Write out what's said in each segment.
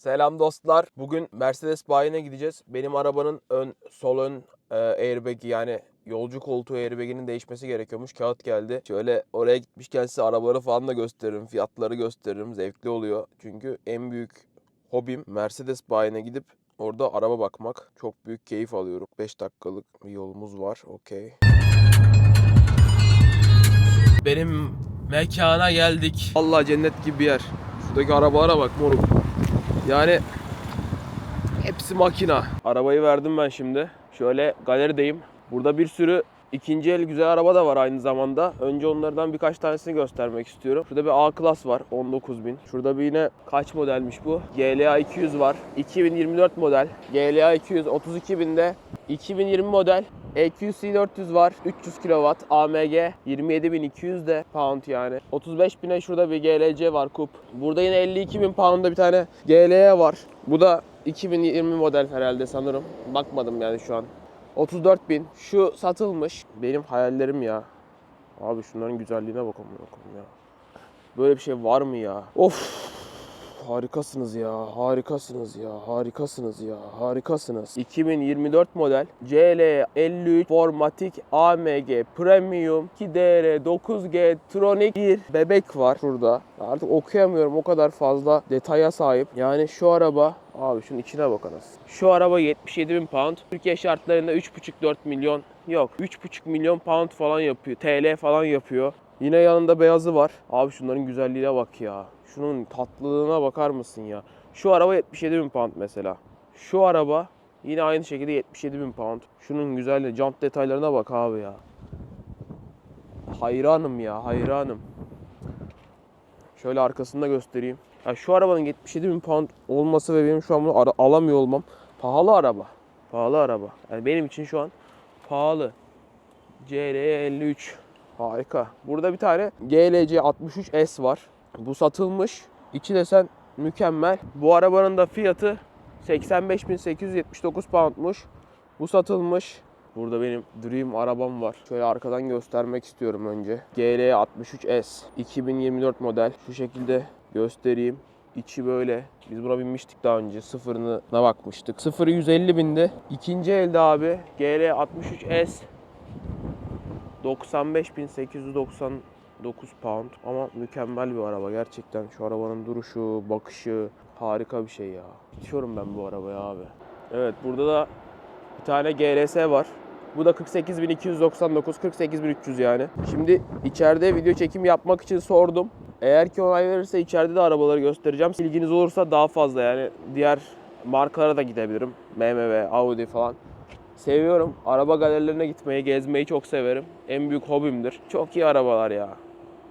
Selam dostlar. Bugün Mercedes bayine gideceğiz. Benim arabanın ön, sol ön e, airbag'i yani yolcu koltuğu airbag'inin değişmesi gerekiyormuş. Kağıt geldi. Şöyle oraya gitmişken size arabaları falan da gösteririm. Fiyatları gösteririm. Zevkli oluyor. Çünkü en büyük hobim Mercedes bayine gidip orada araba bakmak. Çok büyük keyif alıyorum. 5 dakikalık bir yolumuz var. Okey. Benim mekana geldik. Allah cennet gibi bir yer. Şuradaki arabalara bak moruk. Yani hepsi makina. Arabayı verdim ben şimdi. Şöyle galerideyim. Burada bir sürü ikinci el güzel araba da var aynı zamanda. Önce onlardan birkaç tanesini göstermek istiyorum. Şurada bir A Class var 19.000. Şurada bir yine kaç modelmiş bu? GLA 200 var. 2024 model. GLA 200 32.000'de. 2020 model. EQC 400 var. 300 kW. AMG 27.200 de pound yani. 35.000'e şurada bir GLC var kup. Burada yine 52.000 pound'da bir tane GLE var. Bu da 2020 model herhalde sanırım. Bakmadım yani şu an. 34.000. Şu satılmış. Benim hayallerim ya. Abi şunların güzelliğine bakalım bakalım ya. Böyle bir şey var mı ya? Of. Harikasınız ya, harikasınız ya, harikasınız ya, harikasınız. 2024 model CL 53 Formatic AMG Premium 2DR 9G Tronic bir bebek var şurada. Artık okuyamıyorum o kadar fazla detaya sahip. Yani şu araba Abi şunun içine bakınız. Şu araba 77 bin pound. Türkiye şartlarında 3,5-4 milyon yok. 3,5 milyon pound falan yapıyor. TL falan yapıyor. Yine yanında beyazı var. Abi şunların güzelliğine bak ya. Şunun tatlılığına bakar mısın ya? Şu araba 77 bin pound mesela. Şu araba yine aynı şekilde 77 bin pound. Şunun güzelliği, jant detaylarına bak abi ya. Hayranım ya, hayranım. Şöyle arkasında göstereyim. Ya şu arabanın 77 bin pound olması ve benim şu an bunu alamıyor olmam pahalı araba. Pahalı araba. Yani benim için şu an pahalı. CR 53 harika. Burada bir tane GLC 63S var. Bu satılmış. İçi desen mükemmel. Bu arabanın da fiyatı 85.879 poundmuş. Bu satılmış. Burada benim Dream arabam var. Şöyle arkadan göstermek istiyorum önce. GL 63S 2024 model. Şu şekilde göstereyim. İçi böyle. Biz buna binmiştik daha önce. Sıfırına bakmıştık. Sıfırı 150 binde. İkinci elde abi. GL 63S 95.899 pound ama mükemmel bir araba gerçekten. Şu arabanın duruşu, bakışı harika bir şey ya. İçiyorum ben bu arabaya abi. Evet burada da bir tane GLS var. Bu da 48.299, 48.300 yani. Şimdi içeride video çekim yapmak için sordum. Eğer ki onay verirse içeride de arabaları göstereceğim. İlginiz olursa daha fazla yani diğer markalara da gidebilirim. BMW, Audi falan. Seviyorum. Araba galerilerine gitmeyi, gezmeyi çok severim. En büyük hobimdir. Çok iyi arabalar ya.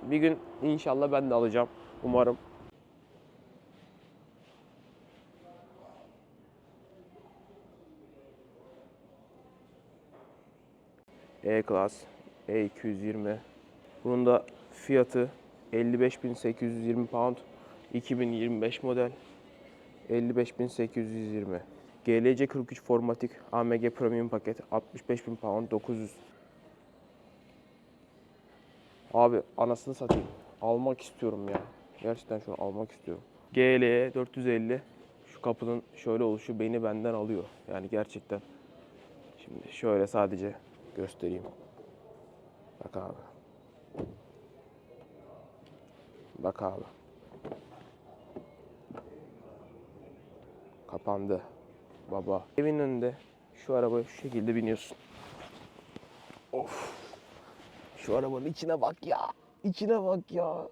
Bir gün inşallah ben de alacağım. Umarım. E-Class E220. Bunun da fiyatı 55.820 pound. 2025 model. 55.820. GLC 43 Formatic AMG Premium paket 65.000 pound 900. Abi anasını satayım. Almak istiyorum ya. Gerçekten şunu almak istiyorum. GL 450 şu kapının şöyle oluşu beni benden alıyor. Yani gerçekten. Şimdi şöyle sadece göstereyim. Bak abi. Bak abi. Kapandı. Baba. Evin önünde şu arabaya şu şekilde biniyorsun. Of. Şu arabanın içine bak ya. İçine bak ya.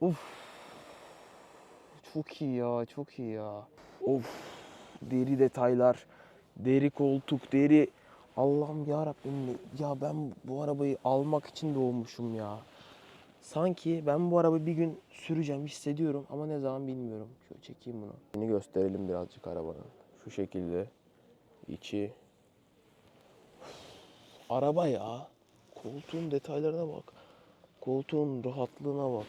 Of. Çok iyi ya, çok iyi ya. Of. Deri detaylar, deri koltuk, deri Allah'ım ya Rabbim ya ben bu arabayı almak için doğmuşum ya. Sanki ben bu arabayı bir gün süreceğim hissediyorum ama ne zaman bilmiyorum. Şöyle çekeyim bunu. Yeni gösterelim birazcık arabanın. Şu şekilde içi. Araba ya. Koltuğun detaylarına bak. Koltuğun rahatlığına bak.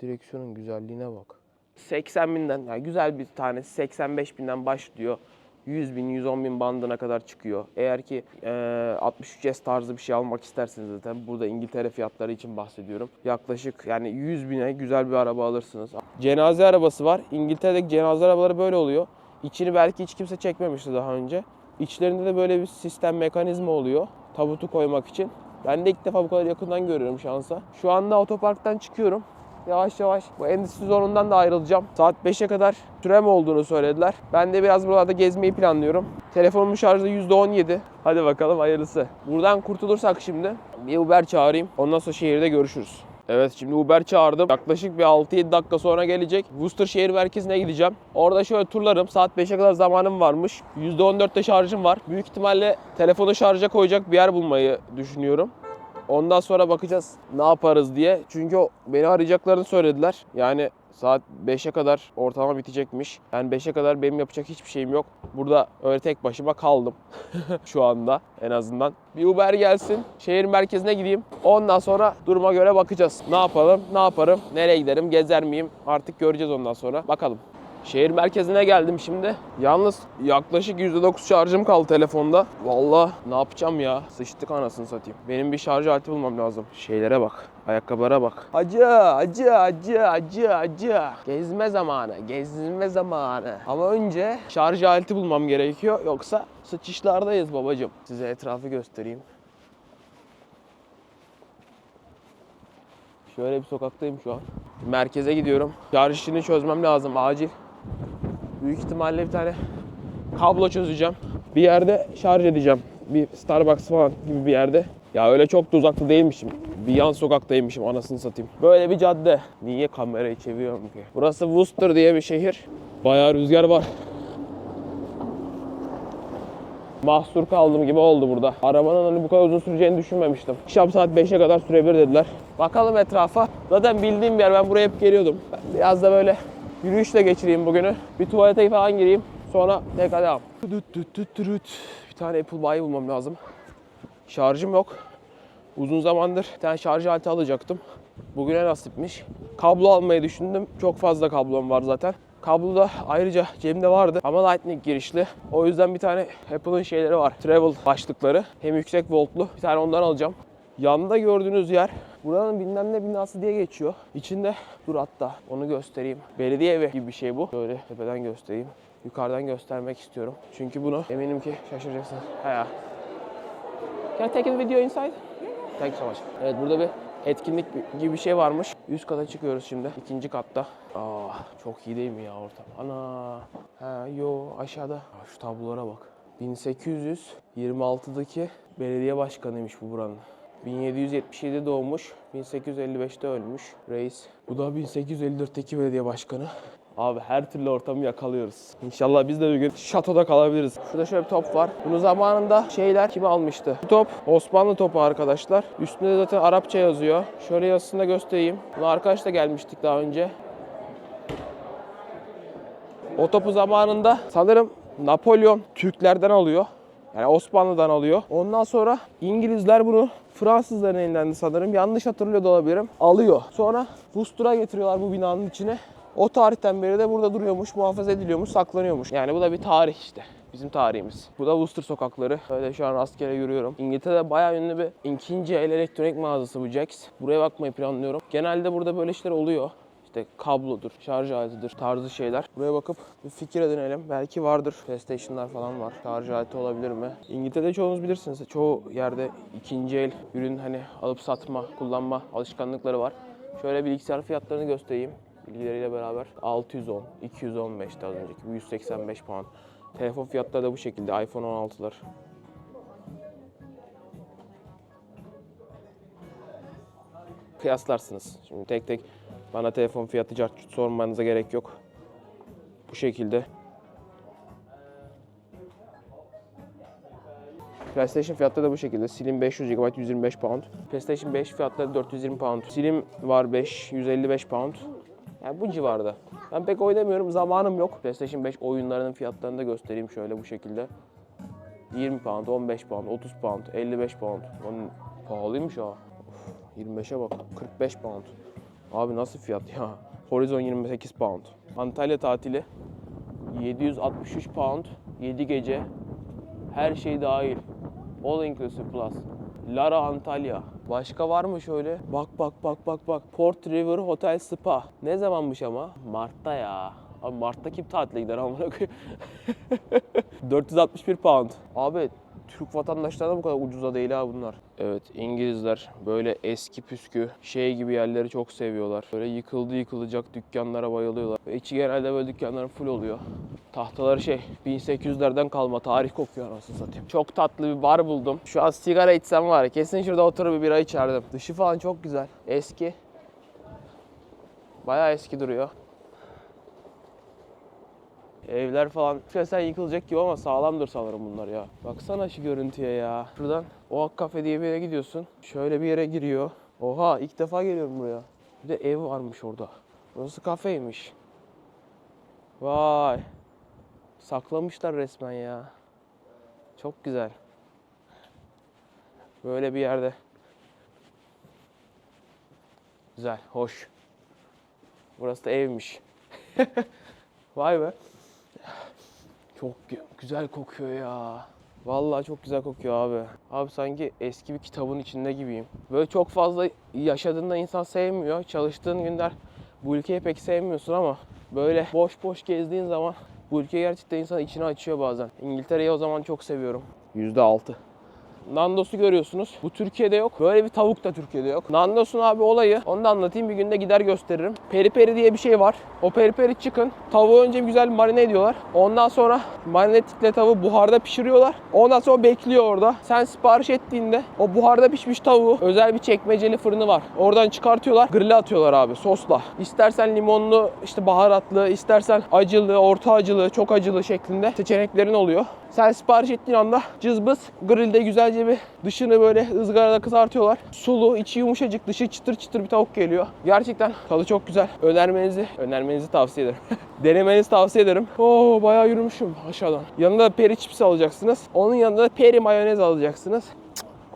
Direksiyonun güzelliğine bak. 80 binden yani güzel bir tanesi 85 binden başlıyor. 100 bin, 110 bin bandına kadar çıkıyor. Eğer ki e, 63S tarzı bir şey almak isterseniz zaten burada İngiltere fiyatları için bahsediyorum. Yaklaşık yani 100 bine güzel bir araba alırsınız. Cenaze arabası var. İngiltere'deki cenaze arabaları böyle oluyor. İçini belki hiç kimse çekmemişti daha önce. İçlerinde de böyle bir sistem mekanizma oluyor. Tabutu koymak için. Ben de ilk defa bu kadar yakından görüyorum şansa. Şu anda otoparktan çıkıyorum. Yavaş yavaş bu endüstri zonundan da ayrılacağım. Saat 5'e kadar sürem olduğunu söylediler. Ben de biraz buralarda gezmeyi planlıyorum. Telefonumun şarjı %17. Hadi bakalım hayırlısı. Buradan kurtulursak şimdi bir Uber çağırayım. Ondan sonra şehirde görüşürüz. Evet şimdi Uber çağırdım. Yaklaşık bir 6-7 dakika sonra gelecek. Worcester şehir merkezine gideceğim. Orada şöyle turlarım. Saat 5'e kadar zamanım varmış. %14'te şarjım var. Büyük ihtimalle telefonu şarja koyacak bir yer bulmayı düşünüyorum. Ondan sonra bakacağız ne yaparız diye. Çünkü beni arayacaklarını söylediler. Yani saat 5'e kadar ortalama bitecekmiş. Yani 5'e kadar benim yapacak hiçbir şeyim yok. Burada öyle tek başıma kaldım şu anda en azından. Bir Uber gelsin, şehir merkezine gideyim. Ondan sonra duruma göre bakacağız. Ne yapalım, ne yaparım, nereye giderim, gezer miyim? Artık göreceğiz ondan sonra. Bakalım. Şehir merkezine geldim şimdi. Yalnız yaklaşık %9 şarjım kaldı telefonda. Vallahi ne yapacağım ya? Sıçtık anasını satayım. Benim bir şarj aleti bulmam lazım. Şeylere bak. Ayakkabılara bak. Acı, acı, acı, acı, acı. Gezme zamanı, gezme zamanı. Ama önce şarj aleti bulmam gerekiyor. Yoksa sıçışlardayız babacım. Size etrafı göstereyim. Şöyle bir sokaktayım şu an. Merkeze gidiyorum. Şarj işini çözmem lazım acil. Büyük ihtimalle bir tane kablo çözeceğim. Bir yerde şarj edeceğim. Bir Starbucks falan gibi bir yerde. Ya öyle çok da uzakta değilmişim. Bir yan sokaktaymışım anasını satayım. Böyle bir cadde. Niye kamerayı çeviriyorum ki? Burası Worcester diye bir şehir. Bayağı rüzgar var. Mahsur kaldım gibi oldu burada. Arabanın hani bu kadar uzun süreceğini düşünmemiştim. Akşam saat 5'e kadar sürebilir dediler. Bakalım etrafa. Zaten bildiğim bir yer. Ben buraya hep geliyordum. Biraz da böyle yürüyüşle geçireyim bugünü. Bir tuvalete falan gireyim. Sonra tekrar devam. Bir tane Apple Buy bulmam lazım. Şarjım yok. Uzun zamandır bir tane şarj aleti alacaktım. Bugüne nasipmiş. Kablo almayı düşündüm. Çok fazla kablom var zaten. Kablo da ayrıca cebimde vardı ama Lightning girişli. O yüzden bir tane Apple'ın şeyleri var. Travel başlıkları. Hem yüksek voltlu. Bir tane ondan alacağım. Yanında gördüğünüz yer buranın bilmem ne binası diye geçiyor. İçinde dur hatta onu göstereyim. Belediye evi gibi bir şey bu. Şöyle tepeden göstereyim. Yukarıdan göstermek istiyorum. Çünkü bunu eminim ki şaşıracaksınız. He ya. Can I take a video inside? Thank you so much. Evet burada bir etkinlik gibi bir şey varmış. Üst kata çıkıyoruz şimdi. ikinci katta. Aa çok iyi değil mi ya ortam? Ana. Ha yo aşağıda. Şu tablolara bak. 1826'daki belediye başkanıymış bu buranın. 1777 doğmuş, 1855'te ölmüş reis. Bu da 1854'teki belediye başkanı. Abi her türlü ortamı yakalıyoruz. İnşallah biz de bir gün şatoda kalabiliriz. Şurada şöyle bir top var. Bunu zamanında şeyler kim almıştı? Bu top Osmanlı topu arkadaşlar. Üstünde de zaten Arapça yazıyor. Şöyle yazısını da göstereyim. Bunu arkadaşla gelmiştik daha önce. O topu zamanında sanırım Napolyon Türklerden alıyor. Yani Osmanlı'dan alıyor. Ondan sonra İngilizler bunu Fransızların elinden de sanırım yanlış hatırlıyor da olabilirim. Alıyor. Sonra Worcester'a getiriyorlar bu binanın içine. O tarihten beri de burada duruyormuş, muhafaza ediliyormuş, saklanıyormuş. Yani bu da bir tarih işte. Bizim tarihimiz. Bu da Worcester sokakları. Öyle şu an rastgele yürüyorum. İngiltere'de bayağı ünlü bir ikinci el elektronik mağazası bu Jax. Buraya bakmayı planlıyorum. Genelde burada böyle işler oluyor. İşte kablodur, şarj aletidir tarzı şeyler. Buraya bakıp bir fikir edinelim. Belki vardır. PlayStation'lar falan var. Şarj aleti olabilir mi? İngiltere'de çoğunuz bilirsiniz. Çoğu yerde ikinci el ürün hani alıp satma, kullanma alışkanlıkları var. Şöyle bilgisayar fiyatlarını göstereyim bilgileriyle beraber 610, 215'ti az önceki. Bu 185 pound. Telefon fiyatları da bu şekilde. iPhone 16'lar. Kıyaslarsınız. Şimdi tek tek bana telefon fiyatı cart sormanıza gerek yok. Bu şekilde. PlayStation fiyatları da bu şekilde. Slim 500 GB 125 pound. PlayStation 5 fiyatları 420 pound. Slim var 5 155 pound. Yani bu civarda. Ben pek oynamıyorum. Zamanım yok. PlayStation 5 oyunlarının fiyatlarını da göstereyim şöyle bu şekilde. 20 pound, 15 pound, 30 pound, 55 pound. Onun pahalıymış ha. Of, 25'e bak. 45 pound. Abi nasıl fiyat ya? Horizon 28 pound. Antalya tatili 763 pound, 7 gece. Her şey dahil. All inclusive plus. Lara Antalya. Başka var mı şöyle? Bak bak bak bak bak. Port River Hotel Spa. Ne zamanmış ama? Mart'ta ya. Abi Mart'ta kim tatile gider amına koyayım? 461 pound. Abi Türk vatandaşlarına bu kadar ucuza değil ha bunlar. Evet İngilizler böyle eski püskü şey gibi yerleri çok seviyorlar. Böyle yıkıldı yıkılacak dükkanlara bayılıyorlar. Ve içi genelde böyle dükkanların full oluyor. Tahtaları şey 1800'lerden kalma tarih kokuyor anasını satayım. Çok tatlı bir bar buldum. Şu an sigara içsem var kesin şurada oturup bir bira içerdim. Dışı falan çok güzel. Eski. Bayağı eski duruyor. Evler falan sen yıkılacak gibi ama sağlamdır sanırım bunlar ya. Baksana şu görüntüye ya. Şuradan Oak Cafe diye bir yere gidiyorsun. Şöyle bir yere giriyor. Oha ilk defa geliyorum buraya. Bir de ev varmış orada. Burası kafeymiş. Vay. Saklamışlar resmen ya. Çok güzel. Böyle bir yerde. Güzel, hoş. Burası da evmiş. Vay be. Çok gü- güzel kokuyor ya. Vallahi çok güzel kokuyor abi. Abi sanki eski bir kitabın içinde gibiyim. Böyle çok fazla yaşadığında insan sevmiyor. Çalıştığın günler bu ülkeyi pek sevmiyorsun ama böyle boş boş gezdiğin zaman bu ülke gerçekten insanın içini açıyor bazen. İngiltere'yi o zaman çok seviyorum. %6. Nandos'u görüyorsunuz. Bu Türkiye'de yok. Böyle bir tavuk da Türkiye'de yok. Nandos'un abi olayı, onu da anlatayım bir günde gider gösteririm. Peri peri diye bir şey var. O peri peri çıkın. Tavuğu önce güzel marine ediyorlar. Ondan sonra marine ettikleri tavuğu buharda pişiriyorlar. Ondan sonra bekliyor orada. Sen sipariş ettiğinde o buharda pişmiş tavuğu özel bir çekmeceli fırını var. Oradan çıkartıyorlar. Grille atıyorlar abi sosla. İstersen limonlu, işte baharatlı, istersen acılı, orta acılı, çok acılı şeklinde seçeneklerin oluyor. Sen sipariş ettiğin anda cızbız grilde güzelce bir dışını böyle ızgarada kızartıyorlar. Sulu, içi yumuşacık, dışı çıtır çıtır bir tavuk geliyor. Gerçekten tadı çok güzel. Önermenizi, önermenizi tavsiye ederim. Denemenizi tavsiye ederim. Oo bayağı yürümüşüm aşağıdan. Yanında da peri chips alacaksınız. Onun yanında da peri mayonez alacaksınız.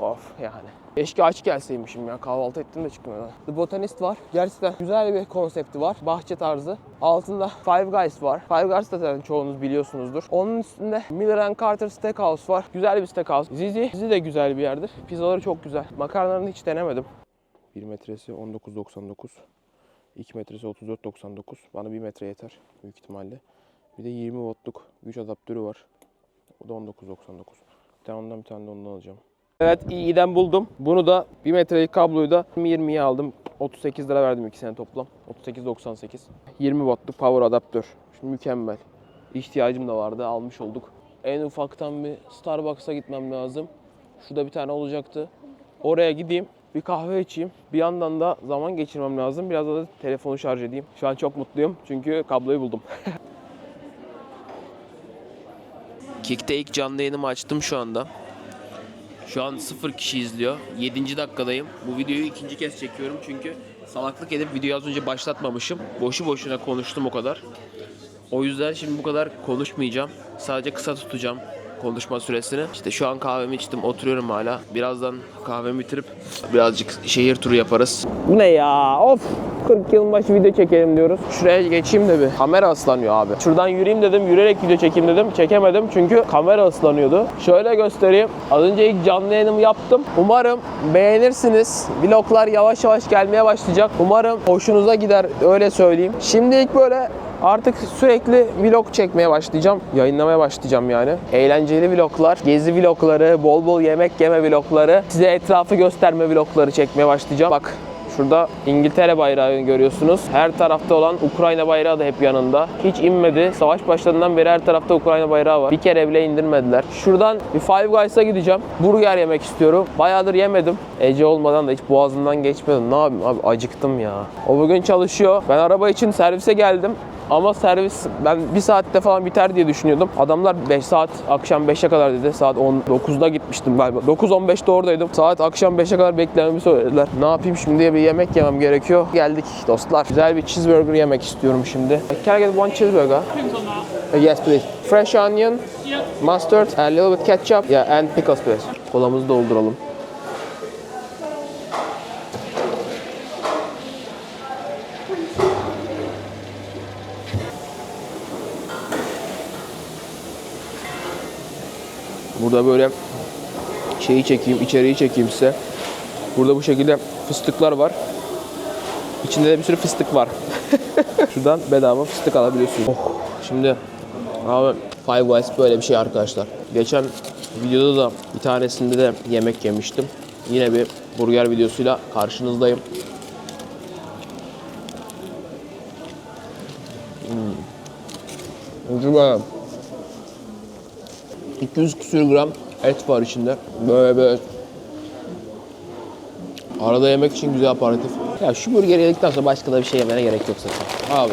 Of yani. Keşke aç gelseymişim ya. Kahvaltı ettim de çıktım evden. The Botanist var. Gerçekten güzel bir konsepti var. Bahçe tarzı. Altında Five Guys var. Five Guys da zaten çoğunuz biliyorsunuzdur. Onun üstünde Miller and Carter Steakhouse var. Güzel bir steakhouse. Zizi, Zizi de güzel bir yerdir. Pizzaları çok güzel. Makarnalarını hiç denemedim. 1 metresi 19.99. 2 metresi 34.99. Bana 1 metre yeter büyük ihtimalle. Bir de 20 voltluk güç adaptörü var. O da 19.99. Bir tane ondan bir tane de ondan alacağım. Evet iyiden buldum. Bunu da 1 metrelik kabloyu da 20'ye aldım. 38 lira verdim ikisine toplam. 38.98. 20 wattlık power adaptör. Şimdi mükemmel. İhtiyacım da vardı almış olduk. En ufaktan bir Starbucks'a gitmem lazım. Şurada bir tane olacaktı. Oraya gideyim. Bir kahve içeyim. Bir yandan da zaman geçirmem lazım. Biraz da telefonu şarj edeyim. Şu an çok mutluyum çünkü kabloyu buldum. Kick'te ilk canlı yayınımı açtım şu anda. Şu an sıfır kişi izliyor. 7. dakikadayım. Bu videoyu ikinci kez çekiyorum çünkü salaklık edip videoyu az önce başlatmamışım. Boşu boşuna konuştum o kadar. O yüzden şimdi bu kadar konuşmayacağım. Sadece kısa tutacağım konuşma süresini. İşte şu an kahvemi içtim, oturuyorum hala. Birazdan kahvemi bitirip birazcık şehir turu yaparız. Ne ya? Of! 40 yılın başı video çekelim diyoruz. Şuraya geçeyim de bir. Kamera ıslanıyor abi. Şuradan yürüyeyim dedim, yürüyerek video çekeyim dedim. Çekemedim çünkü kamera ıslanıyordu. Şöyle göstereyim. Az önce ilk canlı yayınımı yaptım. Umarım beğenirsiniz. Vloglar yavaş yavaş gelmeye başlayacak. Umarım hoşunuza gider öyle söyleyeyim. Şimdilik böyle Artık sürekli vlog çekmeye başlayacağım. Yayınlamaya başlayacağım yani. Eğlenceli vloglar, gezi vlogları, bol bol yemek yeme vlogları, size etrafı gösterme vlogları çekmeye başlayacağım. Bak Şurada İngiltere bayrağını görüyorsunuz. Her tarafta olan Ukrayna bayrağı da hep yanında. Hiç inmedi. Savaş başladığından beri her tarafta Ukrayna bayrağı var. Bir kere bile indirmediler. Şuradan bir Five Guys'a gideceğim. Burger yemek istiyorum. Bayağıdır yemedim. Ece olmadan da hiç boğazından geçmedim. Ne yapayım abi acıktım ya. O bugün çalışıyor. Ben araba için servise geldim. Ama servis ben bir saatte falan biter diye düşünüyordum. Adamlar 5 saat akşam 5'e kadar dedi. Saat 9'da gitmiştim galiba. 9.15'te oradaydım. Saat akşam 5'e kadar beklememi söylediler. Ne yapayım şimdi bir yemek yemem gerekiyor. Geldik dostlar. Güzel bir cheeseburger yemek istiyorum şimdi. Can I get one cheeseburger? Uh, Yes please. Fresh onion, mustard, a little bit ketchup, yeah, and pickles please. Kolamızı dolduralım. Burada böyle şeyi çekeyim, içeriği çekeyim size. Burada bu şekilde fıstıklar var. İçinde de bir sürü fıstık var. Şuradan bedava fıstık alabiliyorsunuz. Oh, şimdi abi Five Guys böyle bir şey arkadaşlar. Geçen videoda da bir tanesinde de yemek yemiştim. Yine bir burger videosuyla karşınızdayım. Hmm. Böyle. 200 küsür gram et var içinde. Böyle böyle Arada yemek için güzel aparatif. Ya şu burgeri yedikten sonra başka da bir şey yemene gerek yok zaten. Abi.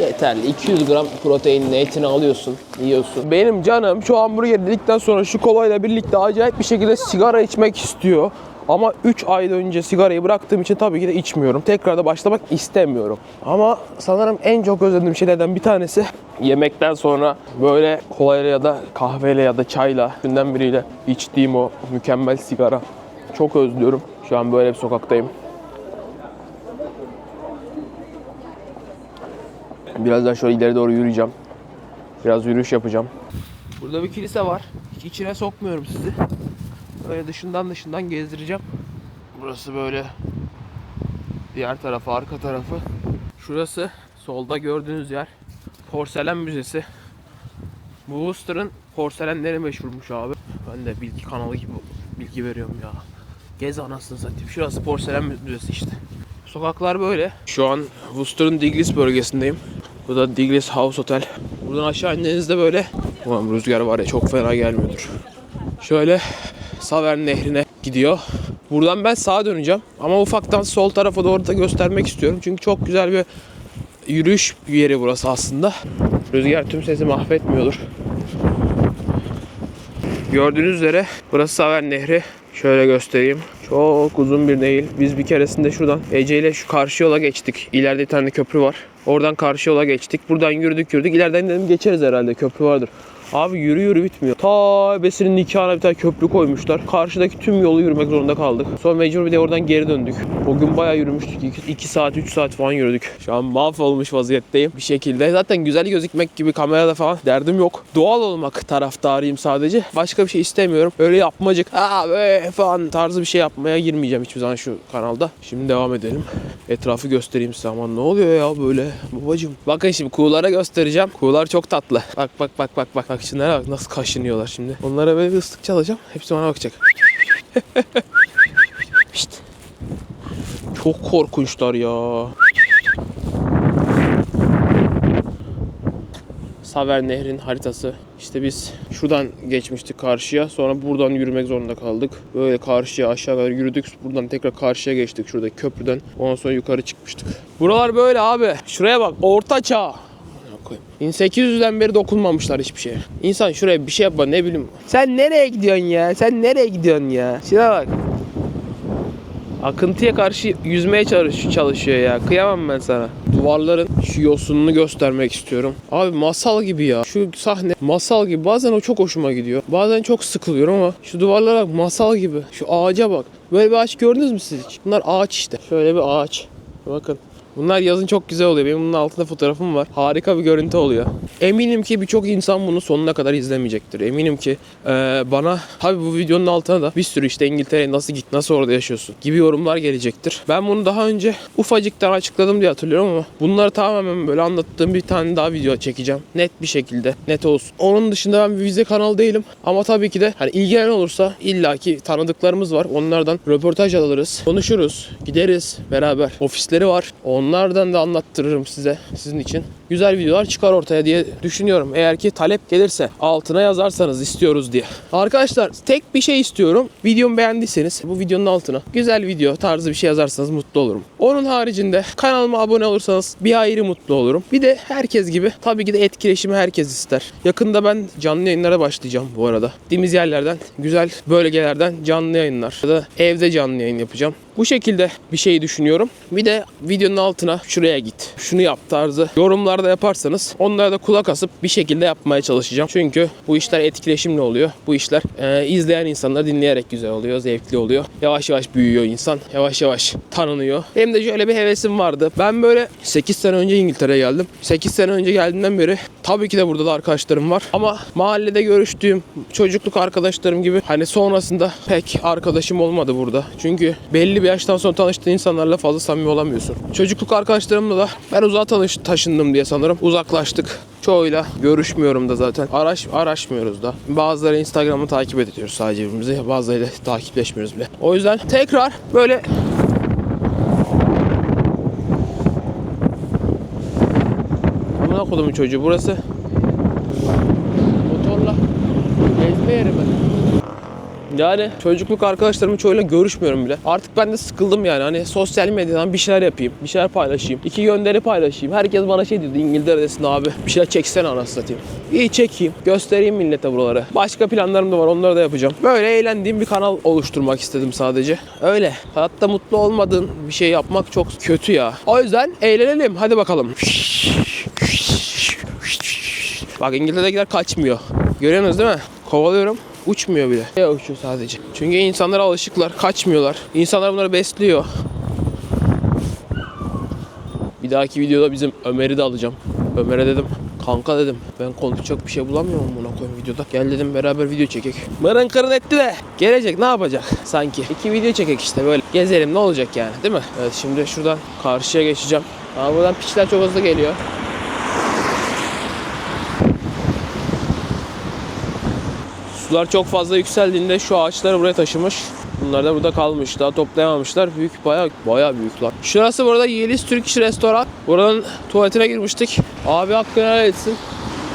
Yeterli. 200 gram proteinli etini alıyorsun, yiyorsun. Benim canım şu hamburger yedikten sonra şu kolayla birlikte acayip bir şekilde sigara içmek istiyor. Ama 3 ay önce sigarayı bıraktığım için tabii ki de içmiyorum. Tekrar da başlamak istemiyorum. Ama sanırım en çok özlediğim şeylerden bir tanesi yemekten sonra böyle kolayla ya da kahveyle ya da çayla günden biriyle içtiğim o mükemmel sigara. Çok özlüyorum. Şu an böyle bir sokaktayım. Birazdan şöyle ileri doğru yürüyeceğim. Biraz yürüyüş yapacağım. Burada bir kilise var. Hiç içine sokmuyorum sizi. Böyle dışından dışından gezdireceğim. Burası böyle diğer tarafı, arka tarafı. Şurası solda gördüğünüz yer porselen müzesi. Bu Worcester'ın porselenleri meşhurmuş abi. Ben de bilgi kanalı gibi bilgi veriyorum ya. Gez anasını satayım. Şurası porselen müzesi işte. Sokaklar böyle. Şu an Worcester'ın Diglis bölgesindeyim. Bu da Diglis House Hotel. Buradan aşağı indiğinizde böyle Ulan rüzgar var ya çok fena gelmiyordur. Şöyle Savern Nehri'ne gidiyor. Buradan ben sağa döneceğim. Ama ufaktan sol tarafa doğru da göstermek istiyorum. Çünkü çok güzel bir yürüyüş yeri burası aslında. Rüzgar tüm sesi mahvetmiyordur. Gördüğünüz üzere burası Savern Nehri. Şöyle göstereyim. Çok uzun bir nehir. Biz bir keresinde şuradan Ece ile şu karşı yola geçtik. İleride bir tane köprü var. Oradan karşı yola geçtik. Buradan yürüdük yürüdük. İleriden dedim geçeriz herhalde. Köprü vardır. Abi yürü yürü bitmiyor. Ta Besir'in nikahına bir tane köprü koymuşlar. Karşıdaki tüm yolu yürümek zorunda kaldık. Sonra mecbur bir de oradan geri döndük. O gün bayağı yürümüştük. 2 saat 3 saat falan yürüdük. Şu an mahvolmuş vaziyetteyim bir şekilde. Zaten güzel gözükmek gibi kamerada falan derdim yok. Doğal olmak taraftarıyım sadece. Başka bir şey istemiyorum. Öyle yapmacık aa böyle falan tarzı bir şey yapmaya girmeyeceğim hiçbir zaman şu kanalda. Şimdi devam edelim. Etrafı göstereyim size ama ne oluyor ya böyle babacım. Bakın şimdi kuğulara göstereceğim. Kuğular çok tatlı. Bak bak bak bak bak. Şunlara bak nasıl kaşınıyorlar şimdi. Onlara böyle bir ıslık çalacağım. Hepsi bana bakacak. Şşt. Çok korkunçlar ya. Saver Nehri'nin haritası. İşte biz şuradan geçmiştik karşıya. Sonra buradan yürümek zorunda kaldık. Böyle karşıya aşağı kadar yürüdük. Buradan tekrar karşıya geçtik şuradaki köprüden. Ondan sonra yukarı çıkmıştık. Buralar böyle abi. Şuraya bak. Orta çağ. 1800'den beri dokunmamışlar hiçbir şeye. İnsan şuraya bir şey yapma ne bileyim. Sen nereye gidiyorsun ya? Sen nereye gidiyorsun ya? Şuna bak. Akıntıya karşı yüzmeye çalış çalışıyor ya. Kıyamam ben sana. Duvarların şu yosununu göstermek istiyorum. Abi masal gibi ya. Şu sahne masal gibi. Bazen o çok hoşuma gidiyor. Bazen çok sıkılıyorum ama şu duvarlara bak masal gibi. Şu ağaca bak. Böyle bir ağaç gördünüz mü siz hiç? Bunlar ağaç işte. Şöyle bir ağaç. Bakın. Bunlar yazın çok güzel oluyor. Benim bunun altında fotoğrafım var. Harika bir görüntü oluyor. Eminim ki birçok insan bunu sonuna kadar izlemeyecektir. Eminim ki e, bana tabi bu videonun altına da bir sürü işte İngiltere'ye nasıl git, nasıl orada yaşıyorsun gibi yorumlar gelecektir. Ben bunu daha önce ufacıktan açıkladım diye hatırlıyorum ama bunları tamamen böyle anlattığım bir tane daha video çekeceğim. Net bir şekilde. Net olsun. Onun dışında ben bir vize kanal değilim. Ama tabii ki de hani ilgilenen olursa illaki tanıdıklarımız var. Onlardan röportaj alırız. Konuşuruz. Gideriz beraber. Ofisleri var. Onlardan da anlattırırım size sizin için. Güzel videolar çıkar ortaya diye düşünüyorum. Eğer ki talep gelirse altına yazarsanız istiyoruz diye. Arkadaşlar tek bir şey istiyorum. Videomu beğendiyseniz bu videonun altına güzel video tarzı bir şey yazarsanız mutlu olurum. Onun haricinde kanalıma abone olursanız bir ayrı mutlu olurum. Bir de herkes gibi tabii ki de etkileşimi herkes ister. Yakında ben canlı yayınlara başlayacağım bu arada. Gittiğimiz yerlerden, güzel bölgelerden canlı yayınlar ya da evde canlı yayın yapacağım. Bu şekilde bir şey düşünüyorum. Bir de videonun alt altına şuraya git, şunu yap tarzı yorumlarda yaparsanız onlara da kulak asıp bir şekilde yapmaya çalışacağım. Çünkü bu işler etkileşimli oluyor. Bu işler e, izleyen insanlar dinleyerek güzel oluyor, zevkli oluyor. Yavaş yavaş büyüyor insan. Yavaş yavaş tanınıyor. Benim de şöyle bir hevesim vardı. Ben böyle 8 sene önce İngiltere'ye geldim. 8 sene önce geldiğimden beri tabii ki de burada da arkadaşlarım var. Ama mahallede görüştüğüm çocukluk arkadaşlarım gibi hani sonrasında pek arkadaşım olmadı burada. Çünkü belli bir yaştan sonra tanıştığın insanlarla fazla samimi olamıyorsun. Çocukluk arkadaşlarımla da ben uzağa taşındım diye sanırım. Uzaklaştık. Çoğuyla görüşmüyorum da zaten. Araş, araşmıyoruz da. Bazıları Instagram'ı takip ediyoruz sadece birbirimizi. Bazılarıyla takipleşmiyoruz bile. O yüzden tekrar böyle Amına kodumun çocuğu burası. Motorla gezme yeri mi? Yani çocukluk arkadaşlarımın çoğuyla görüşmüyorum bile. Artık ben de sıkıldım yani. Hani sosyal medyadan bir şeyler yapayım. Bir şeyler paylaşayım. iki gönderi paylaşayım. Herkes bana şey dedi İngiltere'desin abi. Bir şeyler çeksene anasını satayım. İyi çekeyim. Göstereyim millete buraları. Başka planlarım da var. Onları da yapacağım. Böyle eğlendiğim bir kanal oluşturmak istedim sadece. Öyle. Hayatta mutlu olmadığın bir şey yapmak çok kötü ya. O yüzden eğlenelim. Hadi bakalım. Bak İngiltere'dekiler kaçmıyor. Görüyorsunuz değil mi? Kovalıyorum. Uçmuyor bile. Ya uçuyor sadece. Çünkü insanlara alışıklar. Kaçmıyorlar. İnsanlar bunları besliyor. Bir dahaki videoda bizim Ömer'i de alacağım. Ömer'e dedim. Kanka dedim. Ben konuşacak bir şey bulamıyorum buna koyayım videoda. Gel dedim beraber video çekek. Mırın kırın etti de. Gelecek ne yapacak sanki. İki video çekek işte böyle. Gezelim ne olacak yani değil mi? Evet şimdi şuradan karşıya geçeceğim. Ama buradan piçler çok hızlı geliyor. Sular çok fazla yükseldiğinde şu ağaçları buraya taşımış. Bunlar da burada kalmış. Daha toplayamamışlar. Büyük bayağı bayağı büyük lan. Şurası burada Yeliz Türk Restoran. Buranın tuvaletine girmiştik. Abi hakkını helal etsin.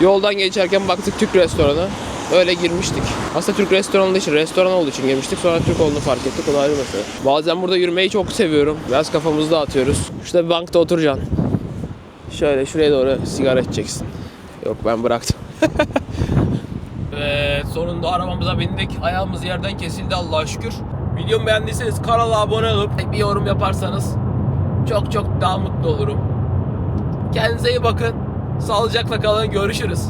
Yoldan geçerken baktık Türk restoranı. Öyle girmiştik. Aslında Türk restoranı için, restoran olduğu için girmiştik. Sonra Türk olduğunu fark ettik. O da ayrı mesele. Bazen burada yürümeyi çok seviyorum. Biraz kafamızı dağıtıyoruz. Şurada bir bankta oturacaksın. Şöyle şuraya doğru sigara içeceksin. Yok ben bıraktım. Evet sonunda arabamıza bindik. Ayağımız yerden kesildi Allah'a şükür. Videomu beğendiyseniz kanala abone olup bir yorum yaparsanız çok çok daha mutlu olurum. Kendinize iyi bakın. Sağlıcakla kalın. Görüşürüz.